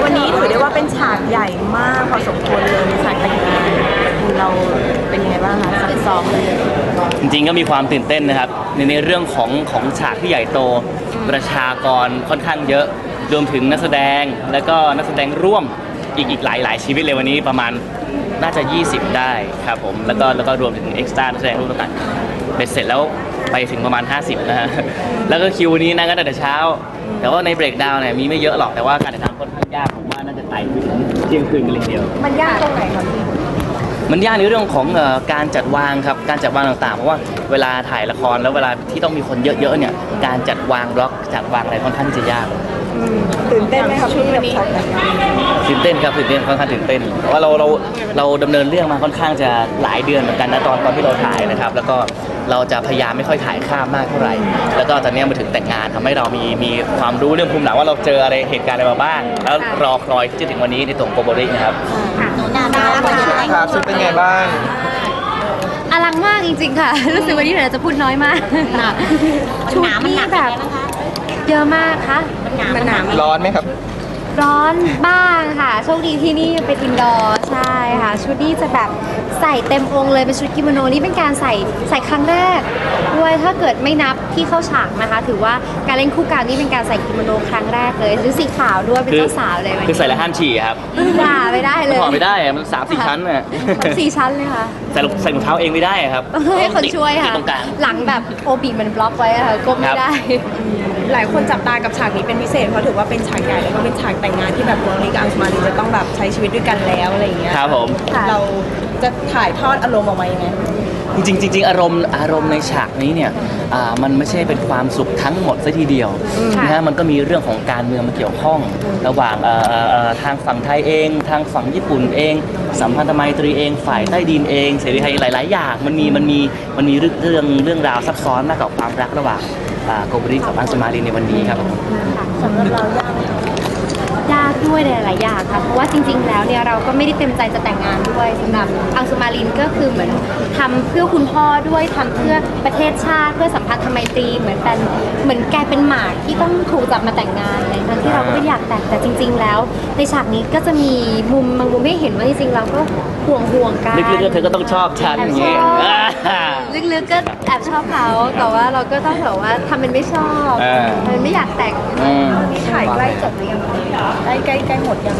วันนี้ถือได้ว่าเป็นฉากใหญ่มากพอสมควรเลยในฉากแต่งงานเราเป็นยังไงบ้างคะซักซ้อมเลยจริงๆก็มีความตื่นเต้นนะครับ ในในเรื่องของของฉากที่ใหญ่โต ประชากรค่อนข้างเยอะรวมถึงนักแสดงแล้วก็นักแสดงร่วมอีกอีกหลายหลายชีวิตเลยวันนี้ประมาณน่าจะ 20 ได้ครับผมแล้วก็แล้วก็รวมถึงเอ็กซ์ตร้านักแสดงร่วมต่างๆเป็นเสร็จแล้ว ไปถึงประมาณ 50นะฮะแล้วก็คิวนี้นั่งกันตั้งแต่เช้า แต่ว่าในเบรกดาวน์เนี่ยมีไม่เยอะหรอกแต่ว่าการถ่ายทำค่อนข้างยากผมว่าน่าจะไต่ไปถึงเที่ยงคืนกันเลยทีเดียว มันยากตรงไหนคะพี่ มันยากในเรื่องของเอ่อการจัดวางครับการจัดวางต่างๆ เพราะว่าเวลาถ่ายละครแล้วเวลาที่ต้องมีคนเยอะๆเนี่ยการจัดวางบล็อกจัดวางอะไรค่อนข้างที่จะยาก ตื่นเต้นไหมคะพี่กับฉากแต่งงานตื่นเต้นครับตื่นเต้นค่อนข้างตื่นเต้นเพราะว่าเราเราเราดำเนินเรื่องมาค่อนข้างจะหลายเดือนเหมือนกันนะตอนตอนที่เราถ่ายนะครับ แล้วก็ เราจะพยายามไม่ค่อยถ่ายข้ามมากเท่าไหร่ แล้วก็ตอนเนี้ยมาถึงแต่งงานทำให้เรามีมีความรู้เรื่องภูมิหลังว่าเราเจออะไรเหตุการณ์อะไรมาบ้าง แล้วรอคอยที่จะถึงวันนี้ในตรงโกโบรินะครับครับชุดเป็นไงบ้าง อลังมากจริงๆค่ะ รู้สึกวันนี้เดี๋ยวจะพูดน้อยมากหนักชุดนี่แบบเยอะมากค่ะ มันหนามร้อนไหมครับ ร้อนบ้างค่ะ โชคดีที่นี่เป็นอินดอร์ใช่ ค่ะ ชุดนี้จะแบบใส่เต็มองค์เลยเป็นชุดกิโมโนนี่เป็นการใส่ใส่ครั้งแรกด้วยถ้าเกิดไม่นับที่เข้าฉากนะคะ ถือว่าการเล่นคู่กันนี่เป็นการใส่กิโมโนครั้งแรกเลยชุดสีขาวด้วยเป็นเจ้าสาวเลยวันคือนี้ใส่แล้วห้ามฉี่ครับด่าไม่ได้เลย ถอดไม่ได้อะมันสามสี่ชั้นน่ะสี่ชั้นเลยค่ะ ใส่รองใส่รองเท้าเองไม่ได้อะครับต้องให้คนช่วยติดค่ะ ตรงกลาง หลังแบบโอบีมันบล็อกไว้อะค่ะก้มครัไม่บ ได้ หลายคนจับตากับฉากนี้เป็นพิเศษเพราะถือว่าเป็นฉากใหญ่แล้วก็เป็นฉากแต่งงานที่แบบน้องลิกับอังสมาลีจะต้องแบบใช้ชีวิตด้วยกันแล้วอะไรอย่างเงี้ยครับผมค่ะเราจะถ่ายทอดอารมณ์ออกมายังไง จริงๆจริงๆอารมณ์อารมณ์ในฉากนี้เนี่ยอ่ามันไม่ใช่เป็นความสุขทั้งหมดซะทีเดียวนะฮะมันก็มีเรื่องของการเมืองมาเกี่ยวข้อง ระหว่างเอ่อเอ่อเอ่อทางฝั่งไทยเอง ทางฝั่งญี่ปุ่นเอง สัมพันธไมตรีเอง ฝ่ายใต้ดินเองเสรีไทยหลาย ๆ อย่างมันมีมันมีมันมีเรื่องเรื่องเรื่องราวซับซ้อนมากกว่าความรักระหว่างอ่าโกบริกับอังสมาลีในวันนี้ครับผมยาก ด้วยในหลายๆอย่างค่ะเพราะว่าจริง ๆ แล้วเนี่ยเราก็ไม่ได้เต็มใจจะแต่งงานด้วยสำหรับอังสุมาลินก็คือเหมือนทำเพื่อคุณพ่อด้วยทำเพื่อประเทศชาติ เพื่อสัมพันธไมตรีเหมือนเป็นเหมือนกลายเป็นหมากที่ต้องถูกจับมาแต่งงานเลยทั้งที่เราก็ไม่ได้อยากแต่งแต่จริง ๆ แล้ว ในฉากนี้ก็จะมีมุมบางมุมให้เห็นว่าจริงๆเราก็ห่วงห่วงๆกัน ลึกๆก็เธอก็ต้องชอบฉันอย่างงี้แอบชอบอ่า ลึกๆก็แอบชอบเขา แต่ว่าเราก็ต้องแบบว่าทำเป็นไม่ชอบอ่าทำเป็นไม่อยากแต่งอืมนี่ถ่ายใกล้จบหรือยังใกล้ใกล้ใกล้หมดยัง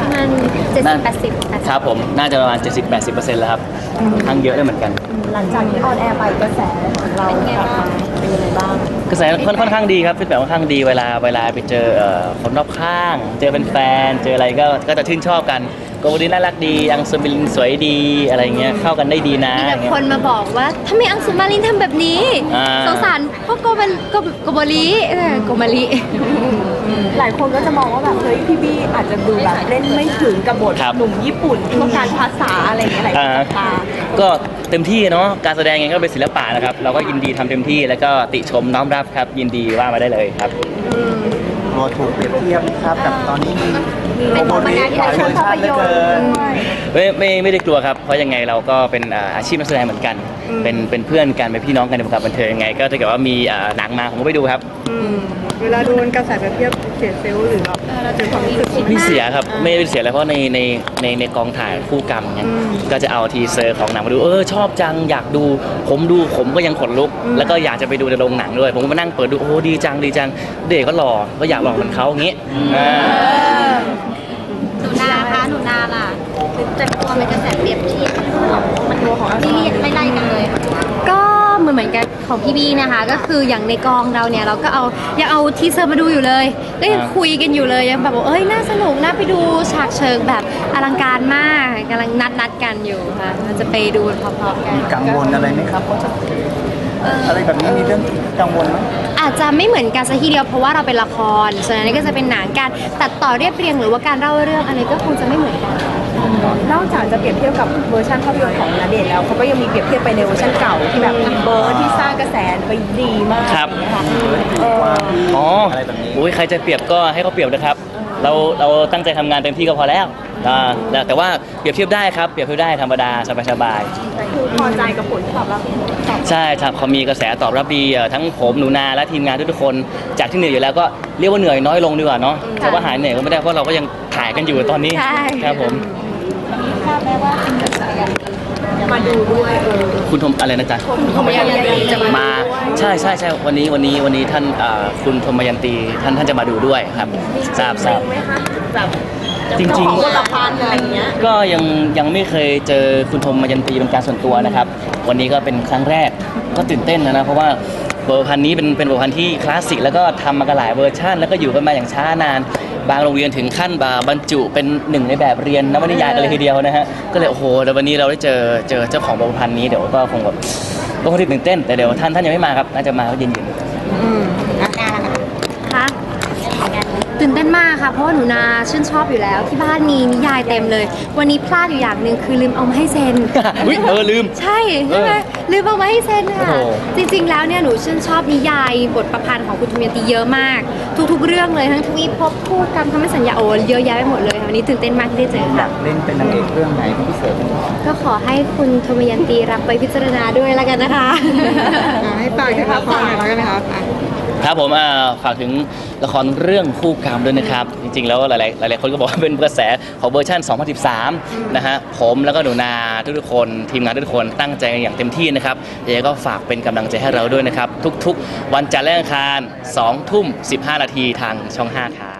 ประมาณเจ็ดสิบแปดสิบครับผมน่าจะประมาณ 70-80%แล้วครับค่อนข้างเยอะเลยเหมือนกัน หลังจากที่ออนแอร์ไปกระแสของเราเป็นไงบ้างเป็นยังไงบ้างกระแสค่อนค่อนข้างดีครับฟีดแบ็ค่อนข้างดีเวลาเวลาไปเจอเอ่อคนรอบข้าง เจอเป็นแฟนๆเจออะไรก็ก็จะชื่นชอบกัน โกโบดีน่ารักดี อังสมิลินสวยดีอะไรเงี้ยเข้ากันได้ดีนะมีอแต่ย่างเงี้ยคนมาบอกว่าทำไมอังสุมาลินทำแบบนี้อ่าสงสารพวกโกบันโกโกโบลีเออโกมาลีหลายคนก็จะมองว่าแบบเฮ้ยพี่บี้อาจจะดูแบบเล่นไม่ถึงกับบทครับหนุ่มญี่ปุ่นพวกการภาษาอะไรอย่างเงี้ยหลายคนจับตาก็เต็มที่เนาะการแสดงเองก็เป็นศิลปะนะครับ เราก็ยินดีทำเต็มที่แล้วก็ติชมน้อมรับครับ ยินดีว่ามาได้เลยครับ ตัวถูกเปรียบเทียบครับกับตอนนี้มีเป็นโมธรรมเดดาลที่หลายเราเวอร์ชันเหลือเกินไม่ไม่ไม่ได้กลัวครับ เพราะยังไงเราก็เป็นอ่าอาชีพนักแสดงเหมือนกัน เป็นเป็นเพื่อนกันเป็นพี่น้องกันในวงการบันเทิงยังไง ก็ถ้าเกิดว่ามีอ่าหนังมาผมก็ไปดูครับ เวลาโดนกระแสแบบเทียบเสียเซลล์หรือแบบเราเจอความรู้สึกไม่เสียครับไม่ได้เสียอะไรเพราะในในในในกองถ่ายคู่กรรมเนี่ยก็จะเอาทีเซอร์ของหนังมาดูเออชอบจังอยากดู ผมดูผมก็ยังขนลุก แล้วก็อยากจะไปดูในโรงหนังด้วย ผมก็มานั่งเปิดดูโอ้ดีจังดีจังเด็กก็หล่อก็อยากหล่อเหมือนเขาอย่างงี้อ่าหนูนาคะหนูนาล่ะจะกลัวมันกระแสเปรียบเทียบมันตัวของพี่ไม่ไล่กันเลย ก็เหมือนเหมือนกันของพี่บี้นะคะ ก็คืออย่างในกองเราเนี่ยเราก็เอายังเอาทีเซอร์มาดูอยู่เลย ก็ยังคุยกันอยู่เลยยังแบบว่าเอ้ยน่าสนุกน่าไปดูฉากเชิงแบบอลังการมากกำลังนัดนัดกันอยู่ค่ะเราจะไปดูพร้อมๆกันมีกังวลอะไรไหมครับว่าจะอะไรแบบนี้มีเรื่องกังวลไหม อาจจะไม่เหมือนกันซะทีเดียวเพราะว่าเราเป็นละคร ส่วนอันนี้ก็จะเป็นหนังการตัดต่อเรียบเรียงหรือว่าการเล่าเรื่องอะไรก็คงจะไม่เหมือนกัน นอกจากจะเปรียบเทียบกับเวอร์ชันภาพยนตร์ของณเดชน์แล้วเขาก็ยังมีเปรียบเทียบไปในเวอร์ชันเก่าที่แบบเบิร์ดที่สร้างกระแสไปดีมากครับนะคะเอออ๋ออะไรแบบนี้อุ้ยใครจะเปรียบก็ให้เขาเปรียบนะครับ เราเราตั้งใจทำงานเต็มที่ก็พอแล้ว อ่าแต่แต่ว่าเปรียบเทียบได้ครับเปรียบเทียบได้ธรรมดาสบายคือพอใจกับผลที่ตอบรับตอบๆใช่ครับเขามีกระแสตอบรับดีเอ่อทั้งผมหนูนาและทีมงานทุกๆคน จากที่เหนื่อยอยู่แล้วก็เรียกว่าเหนื่อยน้อยลงดีกว่าเนาะแต่ว่าหายเหนื่อยก็ไม่ได้เพราะเราก็ยังถ่ายกันอยู่ตอนนี้ใช่ ครับผมมา ดูด้วยเออ คุณทมอะไรนะจ๊ะคุณธมยันตีจะมา มาใช่ใช่ใช่วันนี้วันนี้วันนี้ท่านอ่าคุณธมยันตีท่านท่านจะมาดูด้วยครับทราบทราบ ไหมคะแบบจริงๆเจ้าของบทพันธ์อะไรอย่างเงี้ย ก็ยังยังไม่เคยเจอคุณธมยันตีเป็นการส่วนตัวนะครับ วันนี้ก็เป็นครั้งแรกก็ตื่นเต้นนะนะเพราะว่าเวอร์พันธุ์นี้เป็นเป็นเวอร์พันธุ์ที่คลาสสิกแล้วก็ทำมากันหลายเวอร์ชันแล้วก็อยู่กันมาอย่างช้านาน บางโรงเรียนถึงขั้นบาบรรจุเป็นหนึ่งในแบบเรียนนวนิยายกันเลยทีเดียวนะฮะก็เลยโอ้โหแล้ววันนี้เราได้เจอเจอเจ้าของบริพันธ์นี้เดี๋ยวก็คงแบบก็คงตื่นเต้นแต่เดี๋ยวท่านท่านยังไม่มาครับน่าจะมาเย็นๆ คะตื่นเต้น มากค่ะเพราะว่าหนูนาชื่นชอบอยู่แล้ว ที่บ้านมีนิยายเต็มเลย วันนี้พลาดอยู่อย่างหนึ่งคือลืมเอามาให้เซ็น อุ๊ยเออลืม ใช่ใช่ไหมลืมเอามาให้เซ็นค่ะ โอ้โห จริงๆ แล้วเนี่ยหนูชื่นชอบนิยายบทประพันธ์ของคุณธมยันตีเยอะมาก ทุกๆ เรื่องเลยทั้งทวีภพคู่กรรมคำมั่นสัญญาโอ้เยอะแยะไปหมดเลยค่ะวันนี้ตื่นเต้นมากที่ได้เจออค่ะยากเล่นเป็นนางเอกเรื่องไหนเป็นพิเศษไหมครับก็ขอให้คุณธมยันตีรับไปพิจารณาด้วยแล้วกันนะคะให้ฝากถึงละครหน่อยแล้วกันนะครับ ครับผมอ่าฝากถึงละครเรื่องคู่กรรมด้วยนะครับ จริง ๆ แล้วหลายๆหลายๆคนก็บอกว่าเป็นกระแสของเวอร์ชัน2013 นะฮะผมแล้วก็หนูนาทุกๆคนทีมงานทุกๆคนตั้งใจกันอย่างเต็มที่นะครับยังไงก็ฝากเป็นกำลังใจให้เราด้วยนะครับ ทุกๆ วันจันทร์และอังคาร2ทุ่ม 15 นาทีทางช่อง 5 ครับ